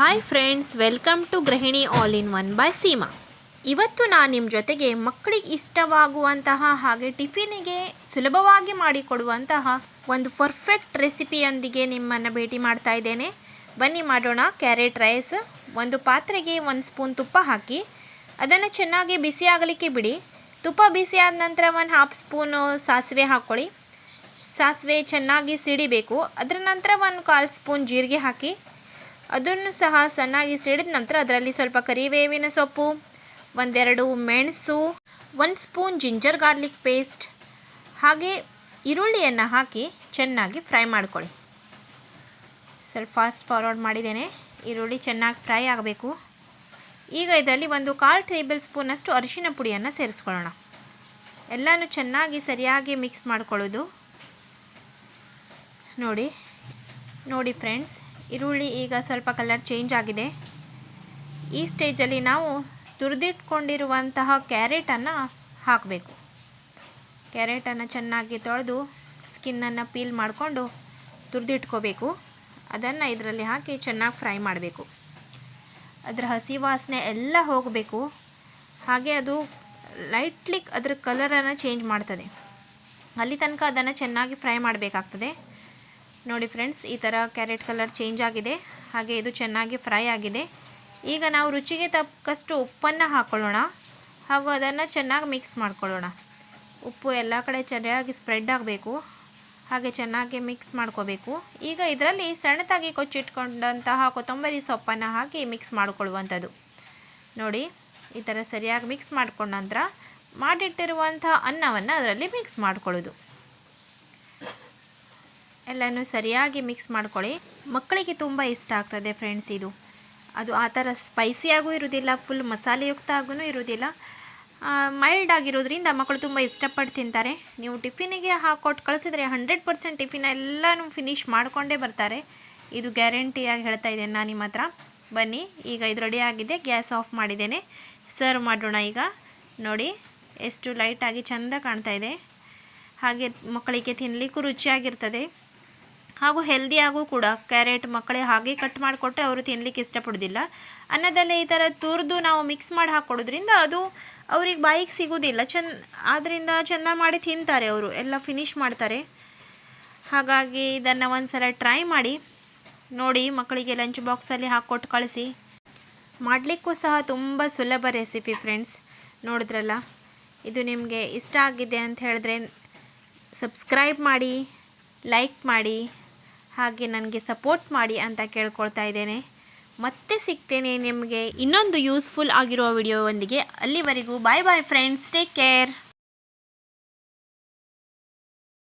Hi friends welcome to Gruhini all in one by Seema ಇವತ್ತು ನಾನು ನಿಮ್ಮ ಜೊತೆಗೆ ಮಕ್ಕಳಿಗೆ ಇಷ್ಟವಾಗುವಂತಹ ಹಾಗೆ ಟಿಫಿನಿಗೆ ಸುಲಭವಾಗಿ ಮಾಡಿಕೊಡುವಂತಹ ಒಂದು ಪರ್ಫೆಕ್ಟ್ ರೆಸಿಪಿಯೊಂದಿಗೆ ನಿಮ್ಮನ್ನು ಭೇಟಿ ಮಾಡ್ತಾ ಇದ್ದೇನೆ. ಬನ್ನಿ ಮಾಡೋಣ ಕ್ಯಾರೆಟ್ ರೈಸ್ ಒಂದು ಪಾತ್ರೆಗೆ ಒಂದು ಸ್ಪೂನ್ ತುಪ್ಪ ಹಾಕಿ, ಅದನ್ನು ಚೆನ್ನಾಗಿ ಬಿಸಿ ಆಗಲಿಕ್ಕೆ ಬಿಡಿ. ತುಪ್ಪ ಬಿಸಿ ಆದ ನಂತರ ಒಂದು ಹಾಫ್ ಸ್ಪೂನು ಸಾಸಿವೆ ಹಾಕ್ಕೊಳ್ಳಿ ಸಾಸಿವೆ ಚೆನ್ನಾಗಿ ಸಿಡಿಬೇಕು. ಅದರ ನಂತರ ಒಂದು ಕಾಲು ಸ್ಪೂನ್ ಜೀರಿಗೆ ಹಾಕಿ ಅದನ್ನು ಸಹ ಚೆನ್ನಾಗಿ ಸಿಡಿದ ನಂತರ ಅದರಲ್ಲಿ ಸ್ವಲ್ಪ ಕರಿಬೇವಿನ ಸೊಪ್ಪು, ಒಂದೆರಡು ಮೆಣಸು, ಒಂದು ಸ್ಪೂನ್ ಜಿಂಜರ್ ಗಾರ್ಲಿಕ್ ಪೇಸ್ಟ್, ಹಾಗೆ ಈರುಳ್ಳಿಯನ್ನು ಹಾಕಿ ಚೆನ್ನಾಗಿ ಫ್ರೈ ಮಾಡ್ಕೊಳ್ಳಿ. ಸ್ವಲ್ಪ ಫಾಸ್ಟ್ ಫಾರ್ವರ್ಡ್ ಮಾಡಿದ್ದೇನೆ. ಈರುಳ್ಳಿ ಚೆನ್ನಾಗಿ ಫ್ರೈ ಆಗಬೇಕು. ಈಗ ಇದರಲ್ಲಿ ಒಂದು ಕಾಲು ಟೇಬಲ್ ಸ್ಪೂನಷ್ಟು ಅರಿಶಿನ ಪುಡಿಯನ್ನು ಸೇರಿಸ್ಕೊಳ್ಳೋಣ. ಎಲ್ಲನೂ ಚೆನ್ನಾಗಿ ಸರಿಯಾಗಿ ಮಿಕ್ಸ್ ಮಾಡ್ಕೊಳ್ಳೋದು. ನೋಡಿ ನೋಡಿ ಫ್ರೆಂಡ್ಸ್ ಈರುಳ್ಳಿ ಈಗ ಸ್ವಲ್ಪ ಕಲರ್ ಚೇಂಜ್ ಆಗಿದೆ. ಈ ಸ್ಟೇಜಲ್ಲಿ ನಾವು ತುರಿದಿಟ್ಕೊಂಡಿರುವಂತಹ ಕ್ಯಾರೆಟನ್ನು ಹಾಕಬೇಕು. ಕ್ಯಾರೆಟನ್ನು ಚೆನ್ನಾಗಿ ತೊಳೆದು ಸ್ಕಿನ್ನನ್ನು ಪೀಲ್ ಮಾಡಿಕೊಂಡು ತುರಿದಿಟ್ಕೋಬೇಕು. ಅದನ್ನು ಇದರಲ್ಲಿ ಹಾಕಿ ಚೆನ್ನಾಗಿ ಫ್ರೈ ಮಾಡಬೇಕು. ಅದರ ಹಸಿ ವಾಸನೆ ಎಲ್ಲ ಹೋಗಬೇಕು. ಹಾಗೆ ಅದು ಲೈಟ್ಲಿ ಅದರ ಕಲರನ್ನು ಚೇಂಜ್ ಮಾಡ್ತದೆ. ಅಲ್ಲಿ ತನಕ ಅದನ್ನು ಚೆನ್ನಾಗಿ ಫ್ರೈ ಮಾಡಬೇಕಾಗ್ತದೆ. ನೋಡಿ ಫ್ರೆಂಡ್ಸ್, ಈ ಥರ ಕ್ಯಾರೆಟ್ ಕಲರ್ ಚೇಂಜ್ ಆಗಿದೆ. ಹಾಗೆ ಇದು ಚೆನ್ನಾಗಿ ಫ್ರೈ ಆಗಿದೆ. ಈಗ ನಾವು ರುಚಿಗೆ ತಕ್ಕಷ್ಟು ಉಪ್ಪನ್ನು ಹಾಕ್ಕೊಳ್ಳೋಣ ಹಾಗೂ ಅದನ್ನು ಚೆನ್ನಾಗಿ ಮಿಕ್ಸ್ ಮಾಡ್ಕೊಳ್ಳೋಣ. ಉಪ್ಪು ಎಲ್ಲ ಕಡೆ ಚೆನ್ನಾಗಿ ಸ್ಪ್ರೆಡ್ ಆಗಬೇಕು. ಹಾಗೆ ಚೆನ್ನಾಗಿ ಮಿಕ್ಸ್ ಮಾಡ್ಕೋಬೇಕು. ಈಗ ಇದರಲ್ಲಿ ಸಣ್ಣದಾಗಿ ಕೊಚ್ಚಿಟ್ಕೊಂಡಂತಹ ಕೊತ್ತಂಬರಿ ಸೊಪ್ಪನ್ನು ಹಾಕಿ ಮಿಕ್ಸ್ ಮಾಡಿಕೊಳ್ಳುವಂಥದ್ದು. ನೋಡಿ, ಈ ಥರ ಸರಿಯಾಗಿ ಮಿಕ್ಸ್ ಮಾಡ್ಕೊಂಡ ನಂತರ ಮಾಡಿಟ್ಟಿರುವಂಥ ಅನ್ನವನ್ನು ಅದರಲ್ಲಿ ಮಿಕ್ಸ್ ಮಾಡ್ಕೊಳ್ಳೋದು. ಎಲ್ಲನೂ ಸರಿಯಾಗಿ ಮಿಕ್ಸ್ ಮಾಡ್ಕೊಳ್ಳಿ. ಮಕ್ಕಳಿಗೆ ತುಂಬ ಇಷ್ಟ ಆಗ್ತದೆ ಫ್ರೆಂಡ್ಸ್ ಇದು. ಅದು ಆ ಥರ ಸ್ಪೈಸಿಯಾಗೂ ಇರೋದಿಲ್ಲ ಫುಲ್ ಮಸಾಲೆಯುಕ್ತ ಆಗೂ ಇರೋದಿಲ್ಲ. ಮೈಲ್ಡ್ ಆಗಿರೋದ್ರಿಂದ ಮಕ್ಕಳು ತುಂಬ ಇಷ್ಟಪಟ್ಟು ತಿಂತಾರೆ. ನೀವು ಟಿಫಿನಿಗೆ ಹಾಕೊಟ್ಟು ಕಳಿಸಿದ್ರೆ ಹಂಡ್ರೆಡ್ ಪರ್ಸೆಂಟ್ ಟಿಫಿನ್ ಎಲ್ಲನೂ ಫಿನಿಶ್ ಮಾಡಿಕೊಂಡೇ ಬರ್ತಾರೆ. ಇದು ಗ್ಯಾರಂಟಿಯಾಗಿ ಹೇಳ್ತಾ ಇದ್ದೇನೆ ನಾನು ನಿಮ್ಮ ಹತ್ರ. ಬನ್ನಿ, ಈಗ ಇದು ರೆಡಿ ಆಗಿದೆ, ಗ್ಯಾಸ್ ಆಫ್ ಮಾಡಿದ್ದೇನೆ. ಸರ್ವ್ ಮಾಡೋಣ ಈಗ. ನೋಡಿ, ಎಷ್ಟು ಲೈಟಾಗಿ ಚೆಂದ ಕಾಣ್ತಾ ಇದೆ. ಹಾಗೆ ಮಕ್ಕಳಿಗೆ ತಿನ್ನಲಿಕ್ಕೂ ರುಚಿಯಾಗಿರ್ತದೆ. ಹಾಗೂ ಹೆಲ್ದಿ ಆಗೂ ಕೂಡ ಕ್ಯಾರೆಟ್ ಮಕ್ಕಳೇ ಹಾಗೆ ಕಟ್ ಮಾಡಿಕೊಟ್ರೆ ಅವರು ತಿನ್ನಲಿಕ್ಕೆ ಇಷ್ಟಪಡೋದಿಲ್ಲ. ಅನ್ನದಲ್ಲೇ ಈ ಥರ ತುರಿದು ನಾವು ಮಿಕ್ಸ್ ಮಾಡಿ ಹಾಕ್ಕೊಡೋದ್ರಿಂದ ಅದು ಅವ್ರಿಗೆ ಬಾಯಿಗೆ ಸಿಗೋದಿಲ್ಲ. ಚೆನ್ನ ಆದ್ದರಿಂದ ಚೆಂದ ಮಾಡಿ ತಿಂತಾರೆ ಅವರು, ಎಲ್ಲ ಫಿನಿಶ್ ಮಾಡ್ತಾರೆ. ಹಾಗಾಗಿ ಇದನ್ನು ಒಂದು ಸಲ ಟ್ರೈ ಮಾಡಿ, ನೋಡಿ ಮಕ್ಕಳಿಗೆ ಲಂಚ್ ಬಾಕ್ಸಲ್ಲಿ ಹಾಕ್ಕೊಟ್ಟು ಕಳಿಸಿ. ಮಾಡಲಿಕ್ಕೂ ಸಹ ತುಂಬ ಸುಲಭ ರೆಸಿಪಿ ಫ್ರೆಂಡ್ಸ್ ನೋಡಿದ್ರಲ್ಲ? ಇದು ನಿಮಗೆ ಇಷ್ಟ ಆಗಿದೆ ಅಂತ ಹೇಳಿದ್ರೆ ಸಬ್ಸ್ಕ್ರೈಬ್ ಮಾಡಿ ಲೈಕ್ ಮಾಡಿ. ಹಾಗೆ ನನಗೆ ಸಪೋರ್ಟ್ ಮಾಡಿ ಅಂತ ಕೇಳ್ಕೊಳ್ತಾ ಇದ್ದೇನೆ. ಮತ್ತೆ ಸಿಗ್ತೇನೆ ನಿಮಗೆ ಇನ್ನೊಂದು ಯೂಸ್ಫುಲ್ ಆಗಿರೋ ವಿಡಿಯೋವೊಂದಿಗೆ ಅಲ್ಲಿವರೆಗೂ bye bye friends take care